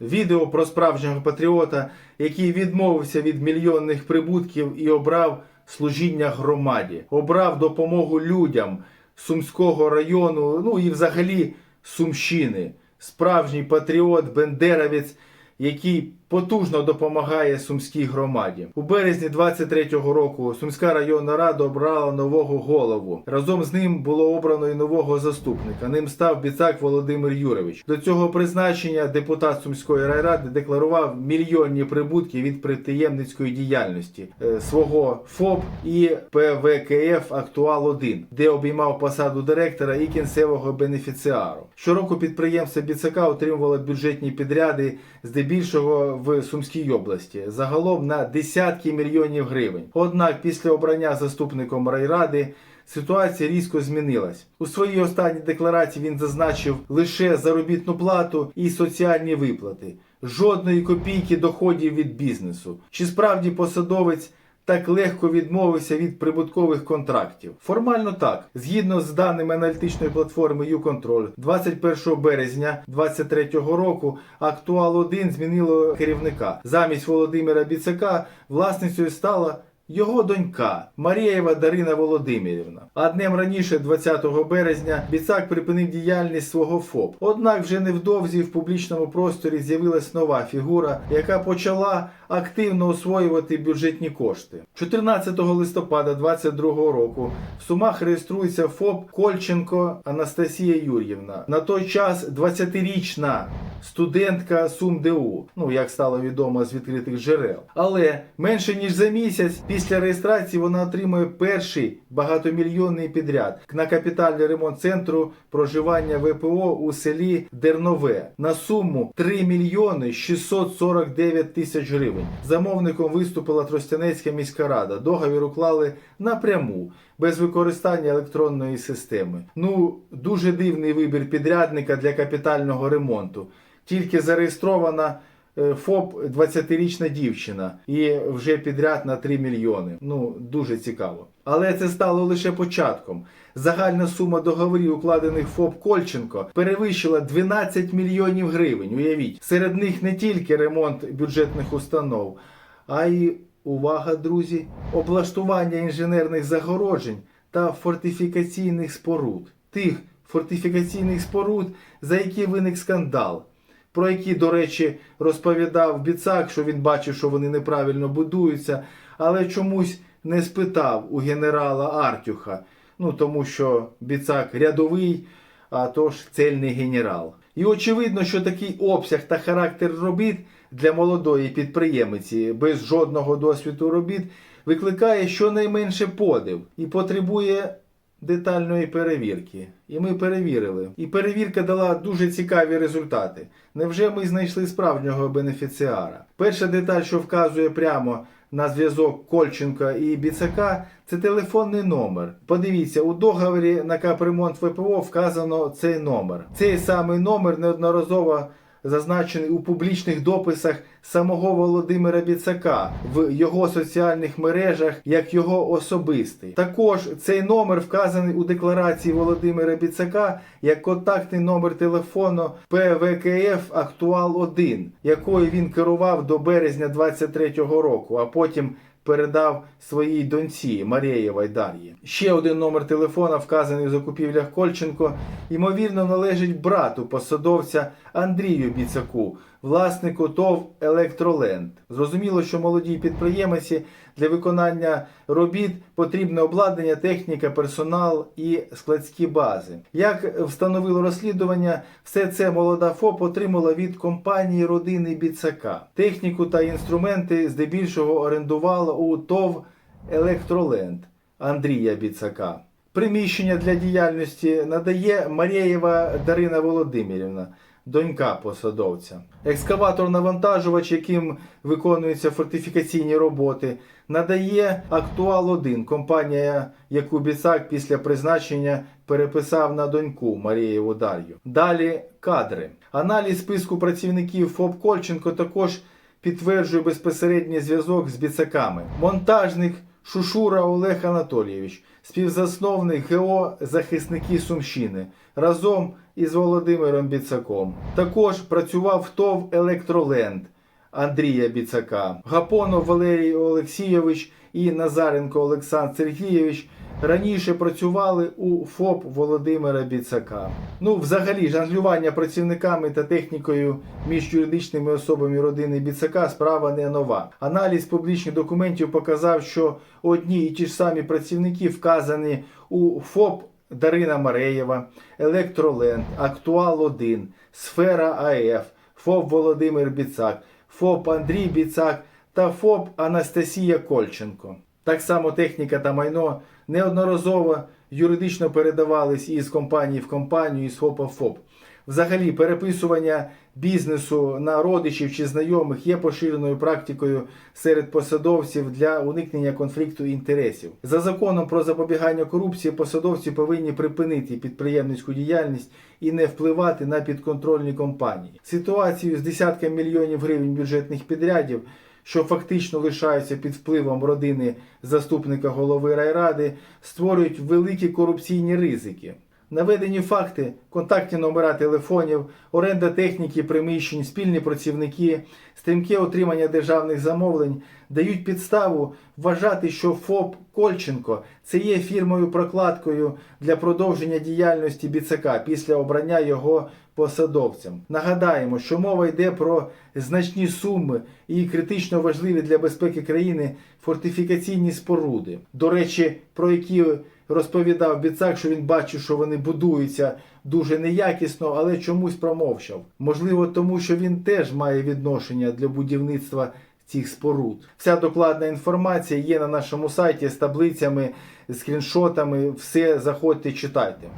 Відео про справжнього патріота, який відмовився від мільйонних прибутків і обрав служіння громаді, обрав допомогу людям Сумського району, ну і взагалі Сумщини. Справжній патріот, бендеровець, який потужно допомагає сумській громаді. У березні 23-го року Сумська районна рада обрала нового голову. Разом з ним було обрано і нового заступника. Ним став Біцак Володимир Юрович. До цього призначення депутат Сумської райради декларував мільйонні прибутки від підприємницької діяльності е, свого ФОП і ПВКФ Актуал 1 де обіймав посаду директора і кінцевого бенефіціару. Щороку підприємство Біцака отримувало бюджетні підряди здебільшого в Сумській області, загалом на десятки мільйонів гривень. Однак після обрання заступником райради ситуація різко змінилась. У своїй останній декларації він зазначив лише заробітну плату і соціальні виплати, жодної копійки доходів від бізнесу. Чи справді посадовець? Так легко відмовився від прибуткових контрактів. Формально так, згідно з даними аналітичної платформи YouControl, 21 березня 2023 року Актуал 1 змінило керівника. Замість Володимира Біцака власницею стала його донька Марієва Дарина Володимирівна. А днем раніше, 20 березня, Біцак припинив діяльність свого ФОП. Однак вже невдовзі в публічному просторі з'явилась нова фігура, яка почала активно освоювати бюджетні кошти. 14 листопада 2022 року в Сумах реєструється ФОП Кольченко Анастасія Юр'ївна. На той час 20-річна студентка СумДУ, ну як стало відомо з відкритих джерел. Але менше ніж за місяць після реєстрації вона отримує перший багатомільйонний підряд на капітальний ремонт центру проживання ВПО у селі Дернове на суму 3 мільйони 649 тисяч гривень. Замовником виступила Тростянецька міська рада. Договір уклали напряму. Без використання електронної системи. Ну, дуже дивний вибір підрядника для капітального ремонту. Тільки зареєстрована ФОП 20-річна дівчина і вже підряд на 3 мільйони. Ну, дуже цікаво. Але це стало лише початком. Загальна сума договорів, укладених ФОП Кольченко, перевищила 12 мільйонів гривень. Уявіть, серед них не тільки ремонт бюджетних установ, а й увага, друзі, облаштування інженерних загороджень та фортифікаційних споруд. Тих фортифікаційних споруд, за які виник скандал про які, до речі, розповідав Біцак, що він бачив, що вони неправильно будуються, але чомусь не спитав у генерала Артюха. Ну тому що Біцак рядовий, а тож цельний генерал. І очевидно, що такий обсяг та характер робіт для молодої підприємиці без жодного досвіду робіт викликає щонайменше подив і потребує детальної перевірки. І ми перевірили. І перевірка дала дуже цікаві результати. Невже ми знайшли справжнього бенефіціара? Перша деталь, що вказує прямо на зв'язок Кольченка і Біцака, це телефонний номер. Подивіться, у договорі на капремонт ВПО вказано цей номер. Цей самий номер неодноразово зазначений у публічних дописах самого Володимира Біцака в його соціальних мережах як його особистий. Також цей номер вказаний у декларації Володимира Біцака як контактний номер телефону ПВКФ Актуал 1, якою він керував до березня 23-го року, а потім передав своїй доньці Марієвій Дар'ї. Ще один номер телефона, вказаний у закупівлях Кольченко, ймовірно, належить брату посадовця Андрію Біцаку, власнику ТОВ Електроленд. Зрозуміло, що молодій підприємиці для виконання робіт потрібне обладнання, техніка, персонал і складські бази. Як встановило розслідування, все це молода ФОП отримала від компанії родини Біцака. Техніку та інструменти здебільшого орендувала у ТОВ Електроленд Андрія Біцака. Приміщення для діяльності надає Марієва Дарина Володимирівна, донька посадовця. Екскаватор-навантажувач, яким виконуються фортифікаційні роботи, надає Актуал 1 компанія, яку Біцак після призначення переписав на доньку Марієву Дар'ю. Далі кадри. Аналіз списку працівників ФОП Кольченко також підтверджує безпосередній зв'язок з біцаками. Монтажник Шушура Олег Анатолійович, співзасновник ГО Захисники Сумщини. Разом із Володимиром Біцаком. Також працював в ТОВ Електроленд Андрія Біцака, Гапонов Валерій Олексійович і Назаренко Олександр Сергійович раніше працювали у ФОП Володимира Біцака. Ну, взагалі, жонглювання працівниками та технікою між юридичними особами родини Біцака справа не нова. Аналіз публічних документів показав, що одні і ті ж самі працівники вказані у ФОП Дарина Мареєва, Електроленд, Актуал 1, Сфера АФ, ФОП Володимир Біцак, ФОП Андрій Біцак та ФОП Анастасія Кольченко. Так само техніка та майно неодноразово юридично передавались із компанії в компанію, із ФОПа в ФОП. Взагалі, переписування бізнесу на родичів чи знайомих є поширеною практикою серед посадовців для уникнення конфлікту інтересів. За законом про запобігання корупції посадовці повинні припинити підприємницьку діяльність і не впливати на підконтрольні компанії. Ситуацію з десятками мільйонів гривень бюджетних підрядів що фактично лишаються під впливом родини заступника голови райради, створюють великі корупційні ризики. Наведені факти, контактні номера телефонів, оренда техніки, приміщень, спільні працівники, стрімке отримання державних замовлень дають підставу вважати, що ФОП Кольченко це є фірмою прокладкою для продовження діяльності Біцака після обрання його посадовцям. Нагадаємо, що мова йде про значні суми і критично важливі для безпеки країни фортифікаційні споруди. До речі, про які розповідав Біцак, що він бачив, що вони будуються дуже неякісно, але чомусь промовчав. Можливо, тому що він теж має відношення для будівництва цих споруд. Вся докладна інформація є на нашому сайті з таблицями, скріншотами. Все заходьте, читайте.